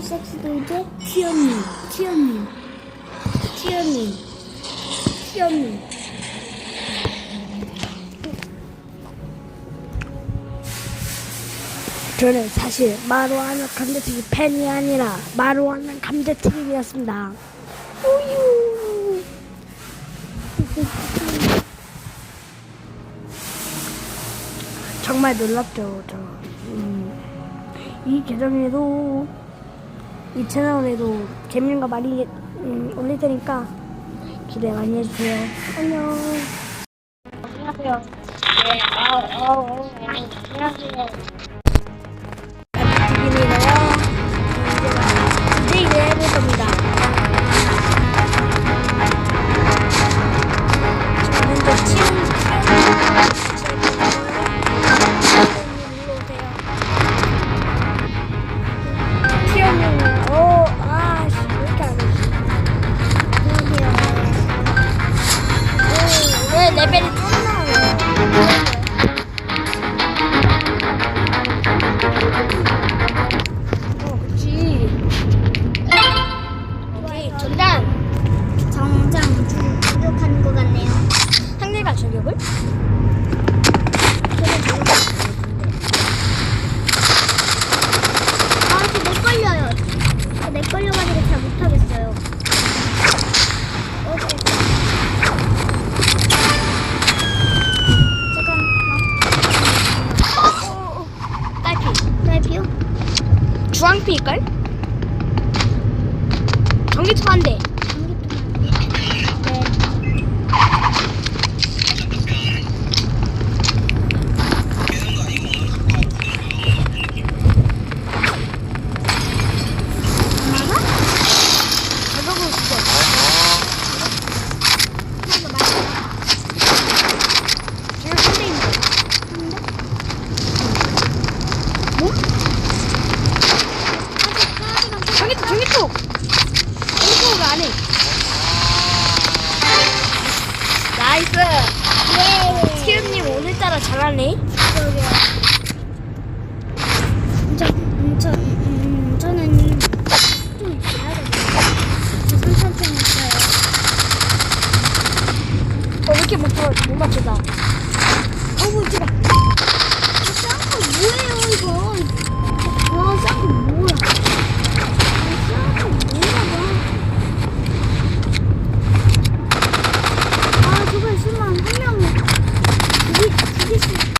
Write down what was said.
섹스돌즈 티언님, 티언님, 티언님, 티언님. 저는 사실 마루하는 감자튀김 팬이 아니라 마루하는 감자튀김이었습니다. 우유. 정말 놀랍죠, 저. 음, 이 계정에도 이 채널에도 재밌는 거 많이 음, 올릴 테니까 기대 많이 해주세요. 안녕. 안녕하세요. 네, 아우, 아우, 아우, 안녕하세요. 나와 주황피일걸? 전기톱 한 대. 나이스. 예. 태윤님 오늘따라 잘하네. 음, 음, 음, 저는 좀 있어야 돼요. 저 삼천 점 있어요. 어, 이렇게 못, 못 맞추다.